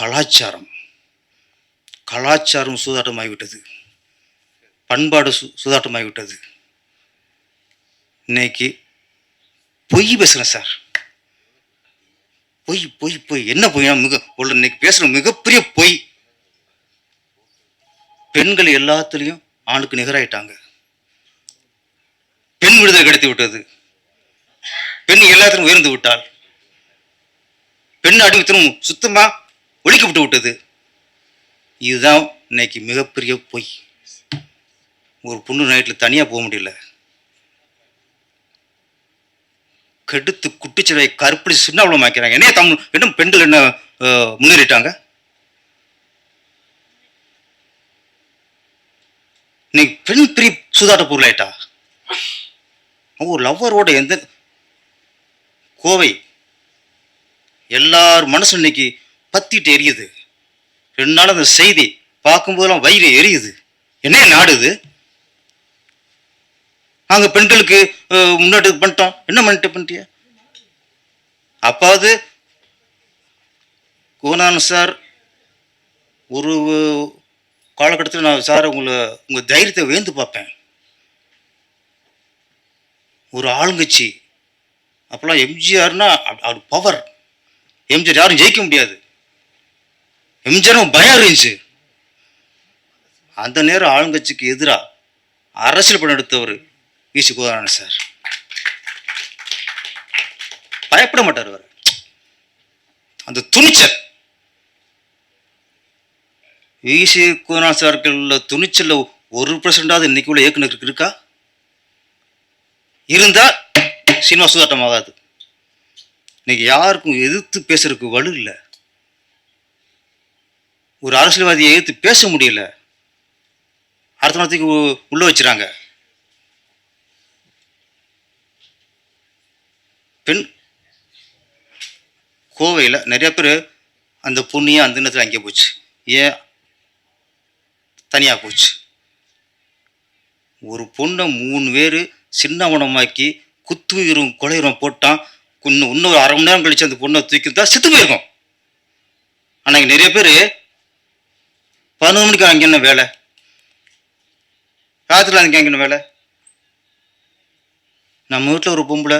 கலாச்சாரம். கலாச்சாரம் சூதாட்டமாகிவிட்டது. பண்பாடு சு சூதாட்டமாகிவிட்டது. இன்னைக்கு பொய் பேசுகிறேன் சார். பொய் பொய் பொய். என்ன பொய்? மிக உள்ள இன்னைக்கு பேசுகிற மிகப்பெரிய பொய். பெண்கள் எல்லாத்துலேயும் ஆணுக்கு நிகராயிட்டாங்க. பெண் விடுதலை கிடைத்து விட்டது. பெண் எல்லாத்திலும் உயர்ந்து விட்டால் பெண் அடிமைத்தனம் சுத்தமாக ஒழிக்கப்பட்டு விட்டது இதுதான் இன்னைக்கு மிகப்பெரிய பொய். ஒரு பொண்ணு நைட்டில் தனியாக போக முடியல. கெடுத்து குட்டிச்சிலை கருப்படி சின்னவளம் ஆக்கிறாங்க. என்ன தமிழ் இன்னும் பெண்கள் என்ன முன்னேறிட்டாங்க? இன்னைக்கு பெண் பிரி சூதாட்ட பொருளாயிட்டா ஒரு லவ்வரோட எந்த கோவை? எல்லார் மனசும் இன்னைக்கு பத்திட்டு எரியுது. ரெண்டு நாள் அந்த செய்தி பார்க்கும்போதெல்லாம் வயிறு எரியுது. என்ன நாடுது நாங்க பெண்களுக்கு முன்னாடி பண்ணிட்டோம். என்ன பண்ணிட்டு பண்ணிட்டியா? அப்பாவது கோனான் சார் ஒரு காலகட்டத்தில் நான் சார் உங்களை உங்கள் தைரியத்தை வேந்து பார்ப்பேன். ஒரு ஆளுங்கட்சி அப்போல்லாம் எம்ஜிஆர்னா அவர் பவர் எம்ஜிஆர் யாரும் ஜெயிக்க முடியாது. எம்ஜிஆரும் பயம் இருந்துச்சு. அந்த நேரம் ஆளுங்கட்சிக்கு எதிராக அரசியல் படம் எடுத்தவர் ஈசி கோதானன் சார். பயப்பட மாட்டார் அவர். அந்த துணிச்சல். ஈசி கோதானன் சார்கள் துணிச்சல்ல ஒரு பர்சன்டாவது இன்னைக்கு உள்ள இயக்குனர் இருக்கா? இருந்தால் சினிமா சூதாட்டம் ஆகாது இன்னைக்கு யாருக்கும் எதிர்த்து பேசுறதுக்கு வலு இல்லை. ஒரு அரசியல்வாதியை எதிர்த்து பேச முடியல. அடுத்த நாளைக்கு உள்ள வச்சுறாங்க பெண் கோவையில் நிறைய பேர் அந்த பொண்ணையே அந்த நேரத்தில் அங்கே போச்சு. ஏன்? தனியாக போச்சு. ஒரு பொண்ணை மூணு பேர் சின்ன வணமாக்கி குத்து குத்துயிரும் கொலையுரம் போட்டான். இன்னும் இன்னொரு அரை மணி நேரம் கழிச்சு அந்த பொண்ணை தூக்கி தான் செத்து போயிருக்கோம். ஆனால் இங்கே நிறைய பேர் பதினொரு மணிக்கு அங்கே என்ன வேலை? ராத்திரியில் அங்கே அங்கே என்ன வேலை? நம்ம வீட்டில் ஒரு பொம்பளை.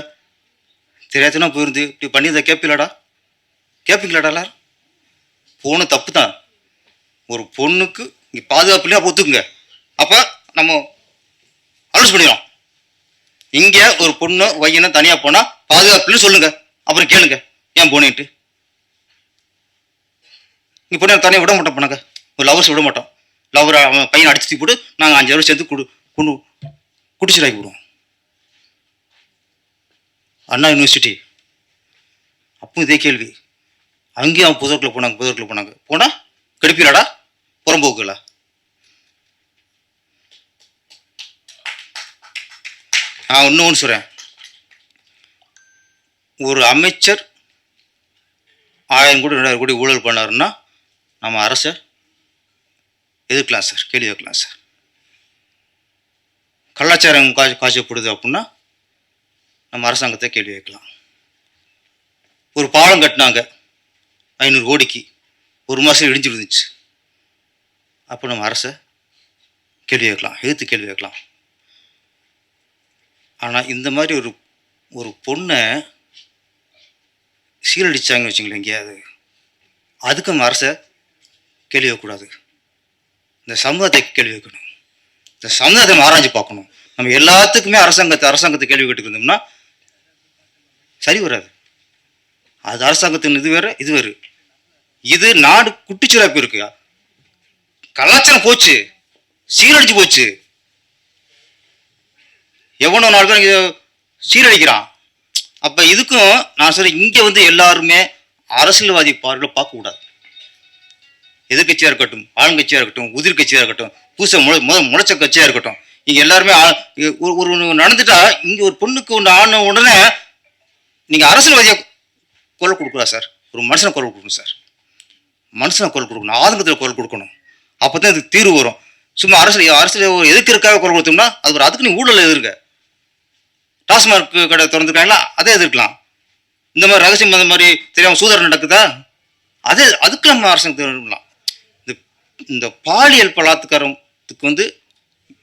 தெரியாதுன்னா போயிருந்து இப்படி பண்ணியிருந்தா கேட்பீங்களாடா கேட்பீங்களாடா எல்லாரும்? போன தப்பு தான். ஒரு பொண்ணுக்கு இங்கே பாதுகாப்பு ஒத்துக்குங்க. அப்போ நம்ம அலோஸ் பண்ணிடலாம் இங்கே ஒரு பொண்ணு வையனை தனியாக போனால் பாதுகாப்புலன்னு சொல்லுங்கள் அப்புறம் கேளுங்க. ஏன் போனேன்ட்டு? இங்கே பொண்ணை தனியாக விட மாட்டோம் போனாங்க. ஒரு லவர்ஸ் விட மாட்டோம் லவர் அவன் பையனை அடிச்சு போட்டு நாங்கள் அஞ்சு பேரும் சேர்ந்து குடு குண்டு குடிச்சிடாக்கி விடுவோம் அண்ணா யூனிவர்சிட்டி அப்போ இதே கேள்வி. அங்கேயும் அவன் புதற்குள்ள போனாங்க புதற்குள்ள போனாங்க. போனால் கெடுப்பீராடா? புறம்போக்குல நான் இன்னும் ஒன்று சொல்கிறேன் ஒரு அமைச்சர் ஆயிரம் கோடி ரெண்டாயிரம் கோடி ஊழல் பண்ணாருன்னா நம்ம அரசை எதிர்க்கலாம் சார் கேள்வி வைக்கலாம் சார் கலாச்சாரம் கா காய்ச்சப்படுது அப்படின்னா நம்ம அரசாங்கத்தை கேள்வி வைக்கலாம் ஒரு பாலம் கட்டினாங்க ஐநூறு கோடிக்கு. ஒரு மாதம் இடிஞ்சு விழுந்துச்சு. அப்போ நம்ம அரசை கேள்வி வைக்கலாம் எதிர்த்து கேள்வி வைக்கலாம் ஆனால் இந்த மாதிரி ஒரு ஒரு பொண்ணை சீரழிச்சாங்கன்னு வச்சுங்களேன் எங்கேயாவது. அதுக்கு நம்ம அரசை கேள்வி வைக்கக்கூடாது இந்த சமூகத்தை கேள்வி வைக்கணும் இந்த சமுதாயத்தை ஆராய்ஞ்சு பார்க்கணும். நம்ம எல்லாத்துக்குமே அரசாங்கத்தை அரசாங்கத்தை கேள்வி கேட்டுட்டு இருந்தோம்னா சரி வராது. அது அரசாங்கத்தின் இது வேற இது வேறு. இது நாடு குட்டிச்சுராப்பு இருக்கு கலாச்சாரம் போச்சு. சீரழிஞ்சு போச்சு. எவனோ நாலு பேர் சீரழிக்கிறான். அப்போ இதுக்கும் நான் சொல்கிறேன் இங்கே வந்து எல்லாருமே அரசியல்வாதி பார்வையில் பார்க்கக்கூடாது. எதிர்கட்சியாக இருக்கட்டும் ஆளுங்கட்சியாக இருக்கட்டும் உதிர்கட்சியாக இருக்கட்டும் பூச முளை முத முளைச்ச கட்சியாக இருக்கட்டும் இங்கே எல்லாருமே ஒரு ஒரு நடந்துட்டா இங்கே ஒரு பொண்ணுக்கு ஒன்று ஆன உடனே நீங்கள் அரசியல்வாதியாக குரல் கொடுக்கலாம் சார். ஒரு மனுஷனை குரல் கொடுக்கணும் சார். மனுஷனை குரல் கொடுக்கணும் ஆதங்கத்தில் குரல் கொடுக்கணும். அப்போ தான் இதுக்கு தீர்வு வரும். சும்மா அரசியல் அரசியல் ஒரு எதிர்க்கிறதுக்காக குரல் கொடுத்தோம்னா அது ஒரு அதுக்கு நீ ஊழல் எதிர்க்க. டாஸ்மார்க் கடை திறந்துருக்காங்களா? அதே எதிர்க்கலாம். இந்த மாதிரி ரகசியம் அந்த மாதிரி தெரியாமல் சூதாட்டம் நடக்குதா? அதே அதுக்கு நம்ம அரசாங்கம் விடலாம் இந்த பாலியல் பலாத்காரத்துக்கு வந்து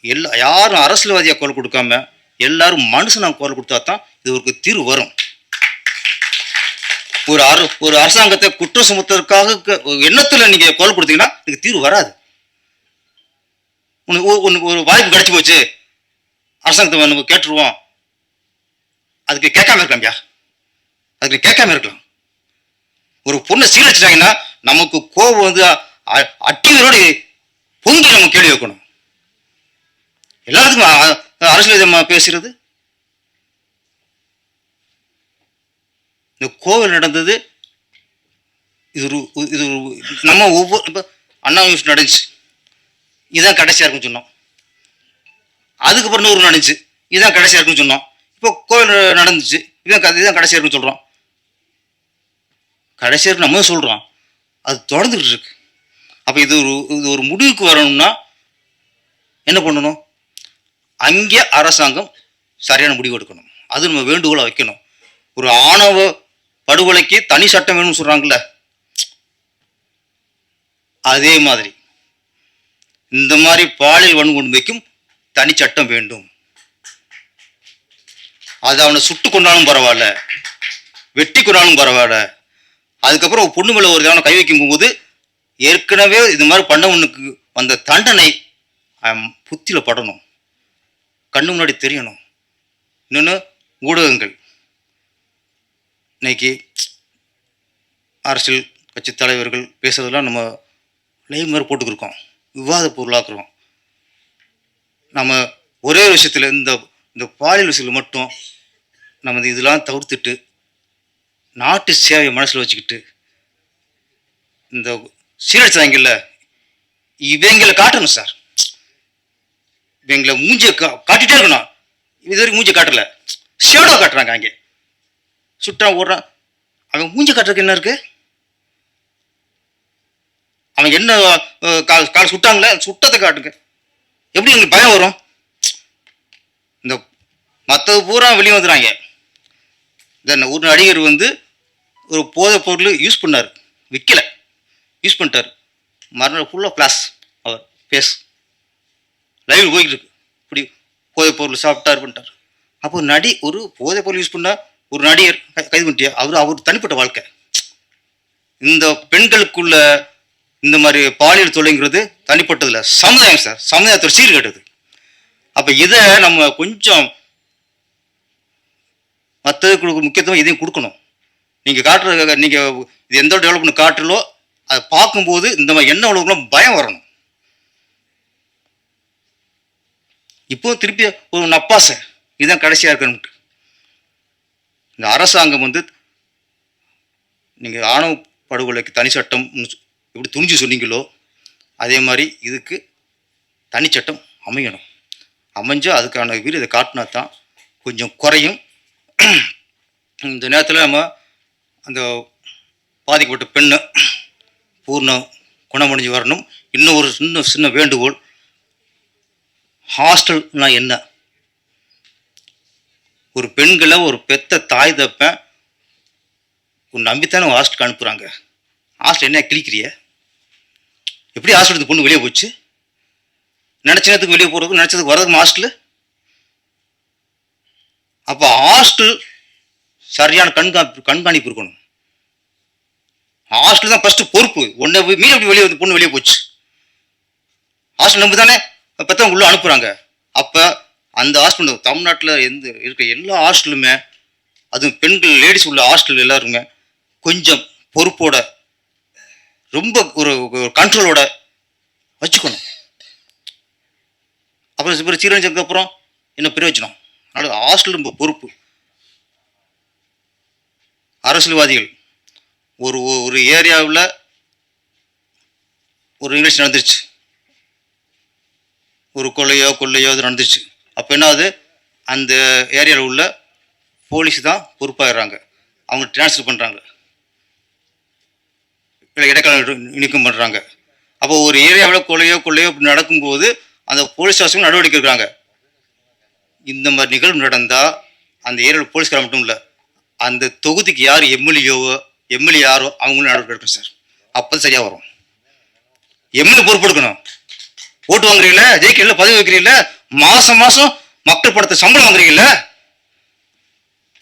எல்லா யாரும் அரசியல்வாதியாக குரல் கொடுக்காம எல்லாரும் மனுஷனாக குரல் கொடுத்தா தான் இது ஒரு தீர்வு வரும். ஒரு அரு ஒரு அரசாங்கத்தை குற்றம் சுமத்துறதுக்காக எண்ணத்தில் நீங்கள் எண்ணத்துல நீங்க குரல் கொடுத்தீங்கன்னா இதுக்கு தீர்வு வராது. உனக்கு ஒரு- உனக்கு ஒரு வாய்ப்பு கிடைச்சி போச்சு. அரசாங்கத்தை நம்ம கேட்டுருவோம். அதுக்கு கேட்காம இருக்கலாம்யா. அதுக்கு கேட்காம இருக்கலாம். ஒரு பொண்ணை சீரழிச்சிட்டாங்கன்னா நமக்கு கோபம் வந்து அட்டிகளோடு பொங்கி நம்ம கேள்வி வைக்கணும். எல்லாத்துக்கும் அரசியல் பேசுறது? இந்த கோவில் நடந்தது இது ஒரு இது ஒரு நம்ம ஒவ்வொரு இப்போ அண்ணா யூஸ் நடந்துச்சு. இதுதான் கடைசியாக இருக்குன்னு சொன்னோம். அதுக்கப்புறம் நூறு நடந்துச்சு. இதுதான் கடைசியாக இருக்குன்னு சொன்னோம். இப்போ கோவில் நடந்துச்சு. இதுதான் க- இதுதான் கடைசியாக இருக்குன்னு சொல்கிறோம் கடைசியாக நம்ம சொல்கிறோம் அது தொடர்ந்துகிட்டு இருக்கு. அப்போ இது ஒரு இது ஒரு முடிவுக்கு வரணும்னா என்ன பண்ணணும்? அங்கே அரசாங்கம் சரியான முடிவு எடுக்கணும். அது நம்ம வேண்டுகோளாக வைக்கணும். ஒரு ஆணவ படுகொலைக்கு தனி சட்டம் வேணும்னு சொல்கிறாங்கல்ல அதே மாதிரி. இந்த மாதிரி பாலியல் வன்கொடுமைக்கும் தனி சட்டம் வேண்டும். அது அவனை சுட்டு கொண்டாலும் பரவாயில்ல வெட்டி கொண்டாலும் பரவாயில்ல. அதுக்கப்புறம் பொண்ணு மேலே ஒரு தவணை கை வைக்கும் போது ஏற்கனவே இது மாதிரி பண்ணவனுக்கு வந்த தண்டனை புத்தியில் படணும். கண்ணு முன்னாடி தெரியணும். இன்னொன்று ஊடகங்கள். இன்னைக்கு அரசியல் கட்சி தலைவர்கள் பேசுகிறதெல்லாம் நம்ம லைவ் மாதிரி போட்டுக்கிருக்கோம். விவாத பொருளாக்குறோம். நம்ம ஒரே விஷயத்தில் இந்த இந்த பாலியல் விஷயத்தில் மட்டும் நம்ம இதெல்லாம் தவிர்த்துட்டு நாட்டு சேவையை மனசில் வச்சுக்கிட்டு இந்த சீரழிச்சாங்கல்ல இவங்களை காட்டணும் சார். இவங்களை மூஞ்சியை கா காட்டிட்டே இருக்கணும். இது வரைக்கும் மூஞ்சி காட்டல. ஷேடோ காட்டுறாங்க அங்கே. சுட்டான் ஓடுறான் அவன் மூஞ்சி காட்டுறதுக்கு என்ன இருக்கு? அவன் என்ன கால் கால் சுட்டாங்களே? சுட்டத்தை காட்டுங்க. எப்படி எங்களுக்கு பயம் வரும்? இந்த மற்றது பூரா வெளியே வந்துடுறாங்க இந்த ஒரு நடிகர் வந்து ஒரு போதை பொருள் யூஸ் பண்ணார். விற்கலை யூஸ் பண்ணிட்டார். மறுநாள் ஃபுல்லாக கிளாஸ் அவர் பேஸ் லைவ் போய்கிட்டு இருக்கு. இப்படி போதைப் பொருள் சாப்பிட்டார் பண்ணிட்டார். அப்போ நடி ஒரு போதைப் பொருள் யூஸ் பண்ணால் ஒரு நடிகர் கைது பண்ணிட்டியா? அவர் அவர் தனிப்பட்ட வாழ்க்கை. இந்த பெண்களுக்குள்ள இந்த மாதிரி பாலியல் தொலைங்கிறது தனிப்பட்டதில்ல சமுதாயம் சார். சமுதாயத்தோட சீர்கேட்டது அப்போ இதை நம்ம கொஞ்சம் மற்றதுக்கு முக்கியத்துவம் இதையும் கொடுக்கணும். நீங்கள் காட்டுற நீங்கள் இது எந்த டெவலப்மெண்ட் காட்டுறலோ அதை பார்க்கும்போது இந்த மாதிரி என்ன உலகம் பயம் வரணும். இப்போ திருப்பி ஒரு நப்பாசை இதுதான் கடைசியாக இருக்கணும்ட்டு. இந்த அரசாங்கம் வந்து நீங்கள் ஆணவ படுகொலைக்கு தனி சட்டம் எப்படி துணிஞ்சு சொன்னீங்களோ அதே மாதிரி இதுக்கு தனிச்சட்டம் அமையணும். அமைஞ்சால் அதுக்கான வீடு இதை காட்டினா தான் கொஞ்சம் குறையும். இந்த நேரத்தில் நம்ம அந்த பாதிக்கப்பட்ட பெண்ணை பூர்ணம் குணமடைஞ்சு வரணும். இன்னும் ஒரு சின்ன சின்ன வேண்டுகோள். ஹாஸ்டல்னா என்ன? ஒரு பெண்களை ஒரு பெத்த தாய் தப்ப உன் நம்பித்தானே ஹாஸ்டலுக்கு அனுப்புகிறாங்க ஹாஸ்டல் என்ன கிழிக்கிறிய? எப்படி ஹாஸ்டலுக்கு பொண்ணு வெளியே போச்சு? நினச்ச நேரத்துக்கு வெளியே போகிறதுக்கு நினச்சதுக்கு வர்றதுக்கு ஹாஸ்டலு அப்போ ஹாஸ்டல் சரியான கண்காணிப்பு கண்காணிப்பு இருக்கணும். ஹாஸ்டல் தான் ஃபர்ஸ்ட் பொறுப்பு. ஒன்றை மீறி அப்படி வெளியே வந்து பொண்ணு வெளியே போச்சு. ஹாஸ்டல் நம்பி தானே பெற்றவங்க உள்ளே அனுப்புகிறாங்க அப்போ அந்த ஹாஸ்டல் தமிழ்நாட்டில் எந்த இருக்க எல்லா ஹாஸ்டலுமே அதுவும் பெண்கள் லேடிஸ் உள்ள ஹாஸ்டல் எல்லாருமே கொஞ்சம் பொறுப்போட ரொம்ப ஒரு கண்ட்ரோலோட வச்சுக்கணும். அப்புறம் இப்போ சீரழிஞ்சதுக்கு அப்புறம் என்ன பிரயோஜனம் அதனால் ஹாஸ்டல் ரொம்ப பொறுப்பு. அரசியல்வாதிகள். ஒரு ஒரு ஏரியாவில் ஒரு நிகழ்ச்சி நடந்துச்சு ஒரு கொள்ளையோ கொள்ளையோ இது நடந்துச்சு அப்போ என்ன அது அந்த ஏரியாவில் உள்ள போலீஸ் தான் பொறுப்பாகிறாங்க அவங்க டிரான்ஸ்ஃபர் பண்ணுறாங்க இல்லை இடைக்கால நீக்கம் பண்ணுறாங்க அப்போ ஒரு ஏரியாவில் கொள்ளையோ கொள்ளையோ நடக்கும்போது அந்த போலீஸ் ஸ்டேஷன் நடவடிக்கை இருக்கிறாங்க இந்த மாதிரி நிகழ்வு நடந்தால் அந்த ஏரியாவில் போலீஸ்காரன் மட்டும் இல்லை அந்த தொகுதிக்கு யார் எம்எல்ஏவோ எம்எல்ஏ யாரோ அவங்களும் நடவடிக்கை எடுக்கணும் சார். அப்போ சரியாக வரும். எம்எல்ஏ பொறுப்பெடுக்கணும். ஓட்டு வாங்குறீங்கள ஜெயிக்கிறீங்கள பதவி வைக்கிறீங்கள மாதம் மாதம் மக்கள் படத்தை சம்பளம் வாங்குறீங்கள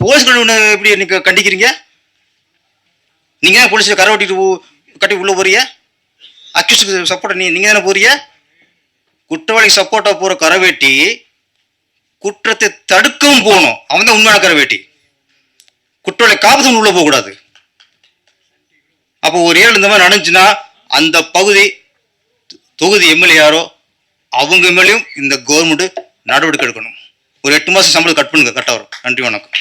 போலீஸ் ஒன்று எப்படி நீங்கள் கண்டிக்கிறீங்க? நீங்கள் தான் போலீஸில் கரை ஓட்டிட்டு கட்டி உள்ளே போகிறீங்க அக்யூஸ்டுக்கு சப்போர்ட் நீ நீங்கள் தானே போகிறீங்க குற்றவாளி சப்போர்ட்டாக போகிற கரை வெட்டி குற்றத்தை தடுக்கவும் போகணும். அவன் தான் உண்மையான கரை வெட்டி. குற்றவாளி காப்பதும் உள்ளே போகக்கூடாது. அப்போ ஒரு ஏழு இந்த மாதிரி நடந்துச்சுன்னா அந்த பகுதி தொகுதி எம்எல்ஏ யாரோ அவங்க மேலேயும் இந்த கவர்மெண்ட் நடவடிக்கை எடுக்கணும். ஒரு எட்டு மாதம் சம்பளம் கட் பண்ணுங்க கரெக்டாக வரும். நன்றி வணக்கம்.